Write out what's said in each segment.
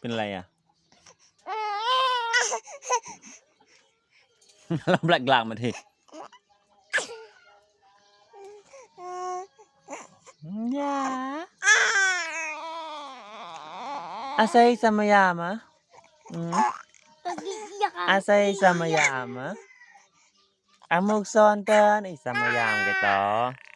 เป็นอะไรอะเราแปลกกลางมาทียาอาศัยสมัยามะอืม Asay samayama. Amok sontan isamayam kita. Santa. Amok sontan isamayam kita. Amay. Ala.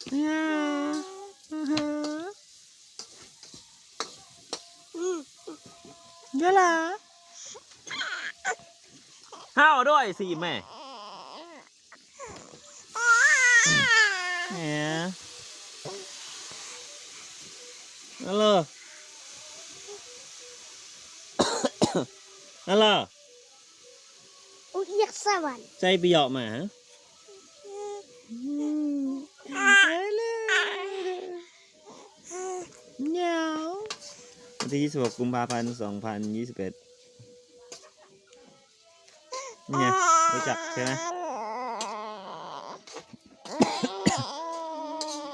เดี๋ยวล่ะห้าวด้วยสิแม่เนี่ยอัลโหลอัลโหล Uyak sawan. ใจไปเหยาะหมาเหงา วันที่ 26 กุมภาพันธ์ 2021เนี่ยรู้จักใช่ไหม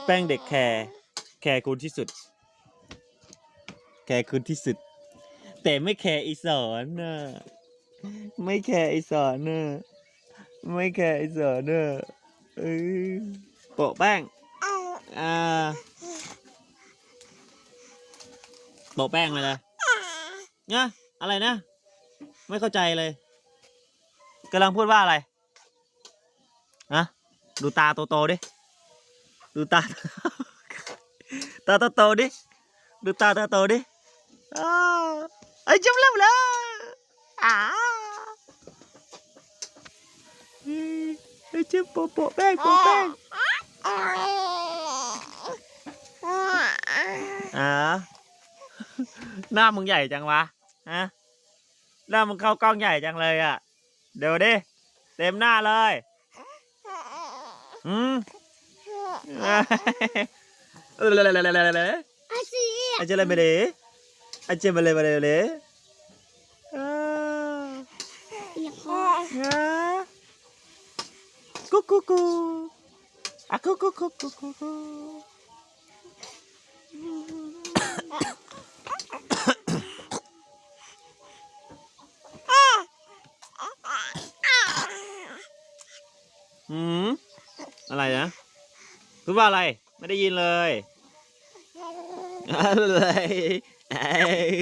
แป้งเด็กแคร์แคร์คุณที่สุด แคร์คุณที่สุด แต่ไม่แคร์อีสอนนะไม่แคร์อีสอนนะไม่แคร์อีสอนนะเออโปะแป้งอ่า โปะแป้งมาเลยเนี่ยอะไรนะ ไม่เข้าใจเลยกำลังพูดว่าอะไรอะดูตาโตๆดิ ดูตา ตาโตๆดิ ดูตาโตๆดิอ้าวไอ้ยจุ๊บเล่เลยอ้าไอ้ยจุ๊บโปะโปะแป้งโปะแป้งอ่า หน้ามึงใหญ่จังวะฮะหน้ามึงเข้ากล้องใหญ่จังเลยอะ เดี๋ยวดิเต็มหน้าเลยอืมเออเลยเลยเลยเลยเลย Asyik. อาจจะอะไรไปเลยอาจจะมาเลยมาเลยเลยอ่า Uyak. อ่ากุ๊กกุ๊กกุ๊กอะกุ๊กกุ๊กกุ๊กกุ๊ก กุ๊กกุ๊กหืมอะไรนะพูดว่าอะไร ไม่ได้ยินเลยอะไรเอ้ย